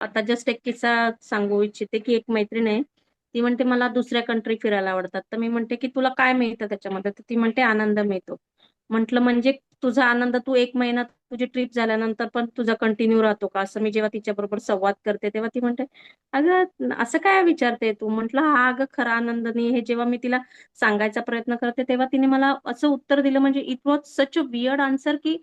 आता जस्ट एक किस्सा सांगू इच्छिते की एक मैत्रीण आहे ती म्हणते मला दुसऱ्या कंट्री फिरायला आवडतात. तर मी म्हणते की तुला काय मिळतं त्याच्यामध्ये? तर ती म्हणते आनंद मिळतो. म्हटलं म्हणजे तुझा आनंद तू एक महिना तुझी ट्रिप झाल्यानंतर पण तुझा कंटिन्यू राहतो का? असं मी जेव्हा तिच्याबरोबर संवाद करते तेव्हा ती म्हणते अगं असं काय विचारते तू? म्हटलं हा अगं खरा आनंद नाही. हे जेव्हा मी तिला सांगायचा प्रयत्न करते तेव्हा तिने मला असं उत्तर दिलं म्हणजे it was such a weird answer की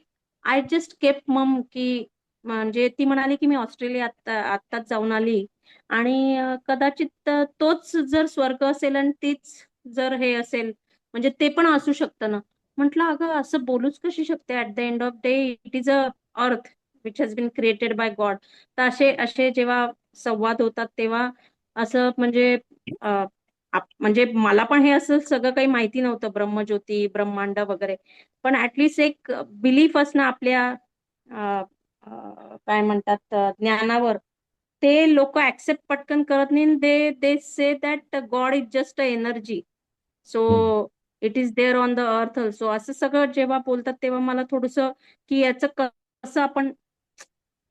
आय जस्ट केप मम की म्हणजे ती म्हणाली की मी ऑस्ट्रेलिया आता आत्ताच जाऊन आली. आणि कदाचित तोच जर स्वर्ग असेल आणि तीच जर हे असेल म्हणजे ते पण असू शकतं ना. म्हटलं अगं असं बोलूच कशी शकते? At the end of day it is a earth which has been created by God तर असे असे जेव्हा संवाद होतात तेव्हा असं म्हणजे म्हणजे मला पण हे असं सगळं काही माहिती नव्हतं ब्रह्मज्योती ब्रह्मांड वगैरे. पण ऍटलिस्ट एक बिलीफ असणं आपल्या काय म्हणतात ज्ञानावर. ते लोक ऍक्सेप्ट पटकन करत नाही they they say that God is just a energy so it is there on the earth also असं सगळं जेव्हा बोलतात तेव्हा मला थोडस की याचं कसं आपण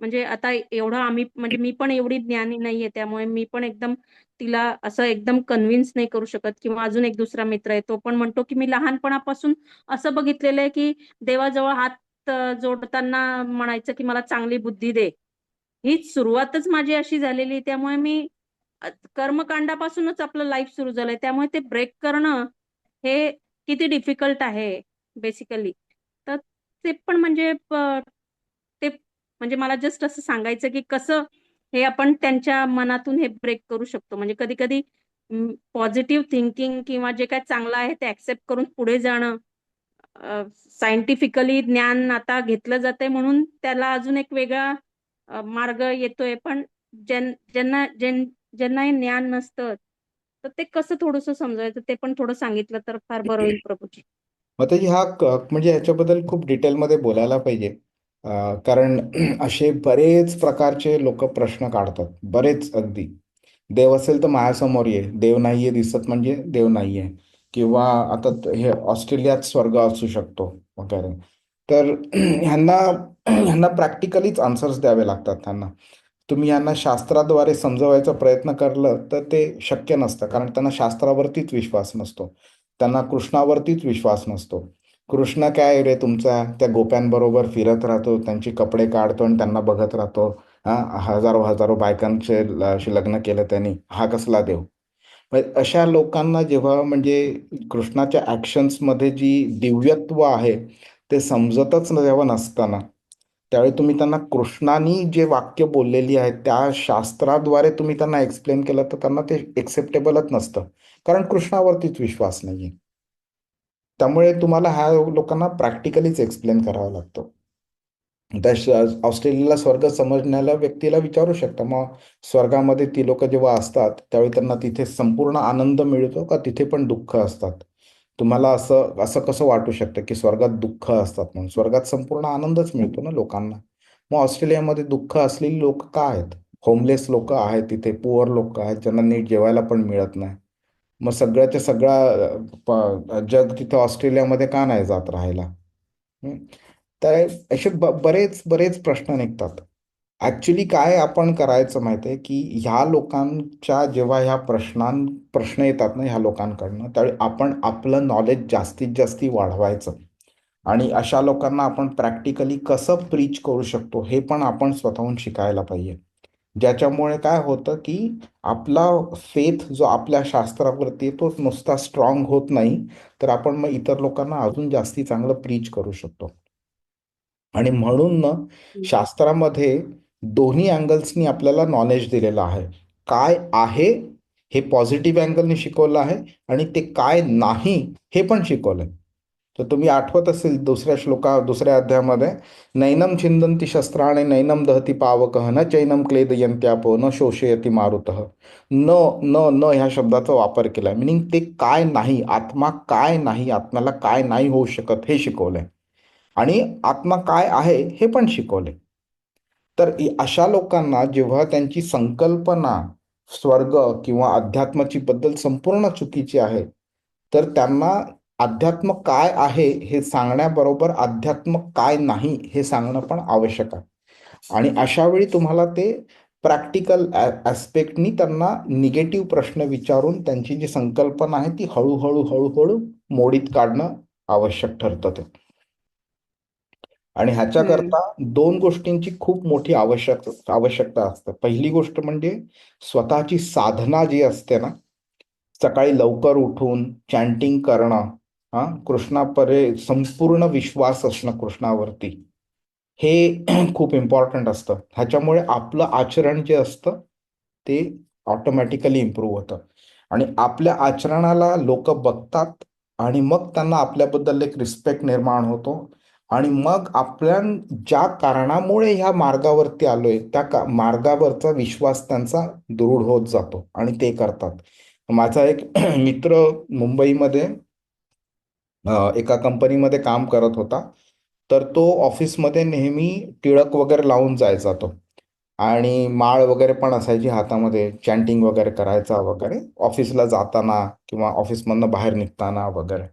म्हणजे आता एवढं आम्ही म्हणजे मी पण एवढी ज्ञानी नाहीये त्यामुळे मी पण एकदम तिला असं एकदम कन्व्हिन्स नाही करू शकत किंवा अजून एक दुसरा मित्र आहे तो पण म्हणतो की मी लहानपणापासून असं बघितलेलं आहे की देवाजवळ हात जोडताना म्हणायचं की मला चांगली बुद्धी दे. हीच सुरुवातच माझी अशी झालेली. त्यामुळे मी कर्मकांडापासूनच आपलं लाईफ सुरू झालंय. त्यामुळे ते ब्रेक करणं हे किती डिफिकल्ट आहे बेसिकली तर ते पण म्हणजे ते म्हणजे मला जस्ट असं सांगायचं की कसं हे आपण त्यांच्या मनातून हे ब्रेक करू शकतो. म्हणजे कधी कधी पॉझिटिव्ह थिंकिंग किंवा जे काय चांगलं आहे ते ऍक्सेप्ट करून पुढे जाणं सायंटिफिकली ज्ञान आता घेतलं जातंय म्हणून त्याला अजून एक वेगळा मार्ग येतोय. पण ज्यांना ज्यांना हे ज्ञान नसतं तर ते कसं थोडस समजायचं ते पण थोडं सांगितलं तर फार बरं होईल प्रभूजी. माताजी हा म्हणजे ह्याच्याबद्दल खूप डिटेलमध्ये बोलायला पाहिजे. कारण असे बरेच प्रकारचे लोक प्रश्न काढतात. बरेच अगदी. देव असेल तर माझ्यासमोर ये. देव नाहीये दिसत म्हणजे देव नाहीये. किंवा आता हे ऑस्ट्रेलियात स्वर्ग असू शकतो वगैरे. तर ह्यांना ह्यांना प्रॅक्टिकलीच आन्सर्स द्यावे लागतात त्यांना. तुम्ही यांना शास्त्राद्वारे समजवायचा प्रयत्न करलं तर ते शक्य नसतं कारण त्यांना शास्त्रावरतीच विश्वास नसतो. त्यांना कृष्णावरतीच विश्वास नसतो. कृष्ण काय रे तुमचा? त्या गोप्यांबरोबर फिरत राहतो त्यांची कपडे काढतो आणि त्यांना बघत राहतो. हा हजारो हजारो बायकांचे लग्न केलं त्यांनी. हा कसला देव? अशा लोकांना जेव्हा म्हणजे कृष्णाच्या ॲक्शन्समध्ये जी दिव्यत्व आहे ते समजतच जेव्हा नसताना त्यावेळी तुम्ही त्यांना कृष्णानी जे वाक्य बोललेली आहेत त्या शास्त्राद्वारे तुम्ही त्यांना एक्सप्लेन केलं तर त्यांना ते एक्सेप्टेबलच नसतं. कारण कृष्णावरतीच विश्वास नाही त्यामुळे तुम्हाला ह्या लोकांना प्रॅक्टिकलीच एक्सप्लेन करावा लागतो. त्या ऑस्ट्रेलियाला स्वर्ग समजण्याला व्यक्तीला विचारू शकता. मग स्वर्गामध्ये ती लोक जेव्हा असतात त्यावेळी त्यांना तिथे संपूर्ण आनंद मिळतो का? तिथे पण दुःख असतात. तुम्हाला असं असं कसं वाटू शकतं की स्वर्गात दुःख असतात म्हणून? स्वर्गात संपूर्ण आनंदच मिळतो ना लोकांना. मग ऑस्ट्रेलियामध्ये दुःख असलेली लोक का आहेत? होमलेस लोक आहेत तिथे पुअर लोक आहेत ज्यांना नीट जेवायला पण मिळत नाही. मग सगळ्याच्या सगळा जग तिथे ऑस्ट्रेलियामध्ये का नाही जात राहायला? तर असे ब बरेच बरेच प्रश्न निघतात. ॲक्च्युली काय आपण करायचं माहिती आहे की ह्या लोकांच्या जेव्हा ह्या प्रश्नां प्रश्न येतात ना ह्या लोकांकडनं त्यावेळी आपण आपलं नॉलेज जास्तीत जास्ती वाढवायचं. आणि अशा लोकांना आपण प्रॅक्टिकली कसं प्रीच करू शकतो हे पण आपण स्वतःहून शिकायला पाहिजे. ज्याच्यामुळे काय होतं की आपला फेथ जो आपल्या शास्त्रावरती तो नुसता स्ट्रॉंग होत नाही तर आपण मग इतर लोकांना अजून जास्ती चांगलं प्रीच करू शकतो. आणि म्हणून ना शास्त्रामध्ये दोन्ही अँगल्सनी आपल्याला नॉलेज दिलेलं आहे. काय आहे हे पॉझिटिव्ह अँगलने शिकवलं आहे आणि ते काय नाही हे पण शिकवलंय. तर तुम्ही आठवत असेल दुसऱ्या श्लोका दुसऱ्या अध्यायामध्ये नैनम छिंदंती शस्त्राने नैनम दहती पावकह न चैनम क्लेदयंत्यापो न शोषयती मारुत. न न न ह्या शब्दाचा वापर केलाय. मिनिंग ते काय नाही आत्मा काय नाही आत्म्याला काय नाही होऊ शकत हे शिकवलंय. आणि आत्मा काय आहे हे पण शिकवले. तर अशा लोकांना जेव्हा त्यांची संकल्पना स्वर्ग किंवा अध्यात्माची बद्दल संपूर्ण चुकीची आहे तर त्यांना अध्यात्म काय आहे हे सांगण्याबरोबर अध्यात्म काय नाही हे सांगणं पण आवश्यक आहे. आणि अशा वेळी तुम्हाला ते प्रॅक्टिकल ॲस्पेक्टनी त्यांना निगेटिव्ह प्रश्न विचारून त्यांची जी संकल्पना आहे ती हळूहळू हळूहळू मोडीत काढणं आवश्यक ठरतं ते. आणि ह्याच्याकरता दोन गोष्टींची खूप मोठी आवश्यक आवश्यकता असते. पहिली गोष्ट म्हणजे स्वतःची साधना जी असते ना सकाळी लवकर उठून चॅन्टिंग करणं हा कृष्णापरे संपूर्ण विश्वास असणं कृष्णावरती हे खूप इम्पॉर्टंट असतं. ह्याच्यामुळे आपलं आचरण जे असतं ते ऑटोमॅटिकली इम्प्रूव्ह होतं. आणि आपल्या आचरणाला लोक बघतात आणि मग त्यांना आपल्याबद्दल एक रिस्पेक्ट निर्माण होतो. आणि मग आपल्या ज्या कारणामुळे ह्या मार्गावरती आलोय त्या का मार्गावरचा विश्वास त्यांचा दृढ होत जातो आणि ते करतात. माझा एक मित्र मुंबईमध्ये एका कंपनीमध्ये काम करत होता. तर तो ऑफिसमध्ये नेहमी टिळक वगैरे लावून जायचा तो. आणि माळ वगैरे पण असायची हातामध्ये चॅन्टिंग वगैरे करायचा वगैरे. ऑफिसला जाताना किंवा ऑफिसमधनं बाहेर निघताना वगैरे.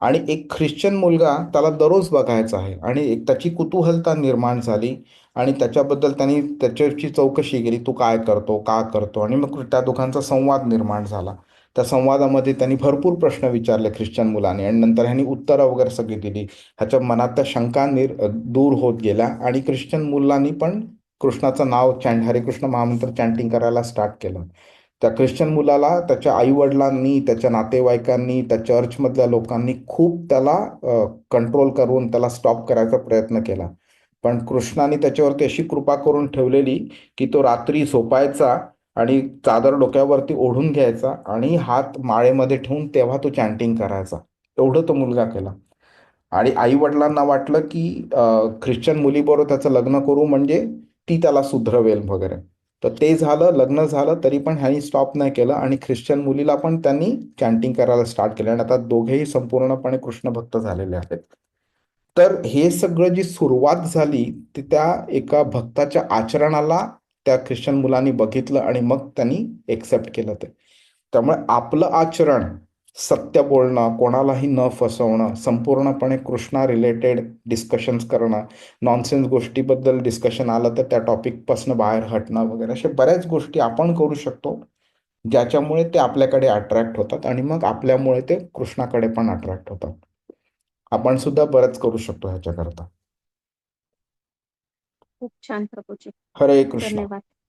आणि एक ख्रिश्चन मुलगा त्याला दररोज बघायचा आहे. आणि एक त्याची कुतूहलता निर्माण झाली आणि त्याच्याबद्दल त्यांनी त्याच्याची चौकशी केली तू काय करतो का करतो? आणि मग त्या दोघांचा संवाद निर्माण झाला. त्या संवादामध्ये त्यांनी भरपूर प्रश्न विचारले ख्रिश्चन मुलाने आणि नंतर ह्यांनी उत्तरं वगैरे सगळी दिली. ह्याच्या मनात त्या शंका निर दूर होत गेल्या आणि ख्रिश्चन मुलांनी पण कृष्णाचं नाव चॅन्ट हरे कृष्ण महामंत्र चॅन्टिंग करायला स्टार्ट केलं. त्या ख्रिश्चन मुलाला त्याच्या आईवडिलांनी त्याच्या नातेवाईकांनी त्या चर्चमधल्या लोकांनी खूप त्याला कंट्रोल करून त्याला स्टॉप करायचा प्रयत्न केला. पण कृष्णाने त्याच्यावरती अशी कृपा करून ठेवलेली की तो रात्री झोपायचा आणि चादर डोक्यावरती ओढून घ्यायचा आणि हात माळेमध्ये ठेवून तेव्हा तो चॅन्टिंग करायचा. एवढं तो मुलगा केला. आणि आई वडिलांना वाटलं की ख्रिश्चन मुलीबरोबर त्याचं लग्न करू म्हणजे ती त्याला सुधरवेल वगैरे. तर ते झालं लग्न झालं तरी पण ह्यांनी स्टॉप नाही केलं आणि ख्रिश्चन मुलीला पण त्यांनी चॅन्टिंग करायला स्टार्ट केलं. आणि आता दोघेही संपूर्णपणे कृष्ण भक्त झालेले आहेत. तर हे सगळं जी सुरुवात झाली ती त्या एका भक्ताच्या आचरणाला त्या ख्रिश्चन मुलांनी बघितलं आणि मग त्यांनी एक्सेप्ट केलं ते. त्यामुळे आपलं आचरण सत्य बोलणं कोणालाही न फसवणं संपूर्णपणे कृष्णा रिलेटेड डिस्कशन्स करणं नॉनसेन्स गोष्टीबद्दल डिस्कशन आलं तर त्या टॉपिकपासून बाहेर हटणं वगैरे अशा बऱ्याच गोष्टी आपण करू शकतो ज्याच्यामुळे ते आपल्याकडे अट्रॅक्ट होतात आणि मग आपल्यामुळे ते कृष्णाकडे पण अट्रॅक्ट होतात. आपण सुद्धा बरंच करू शकतो ह्याच्याकरता. खूप छान प्रभूजी हरे कृष्ण. धन्यवाद.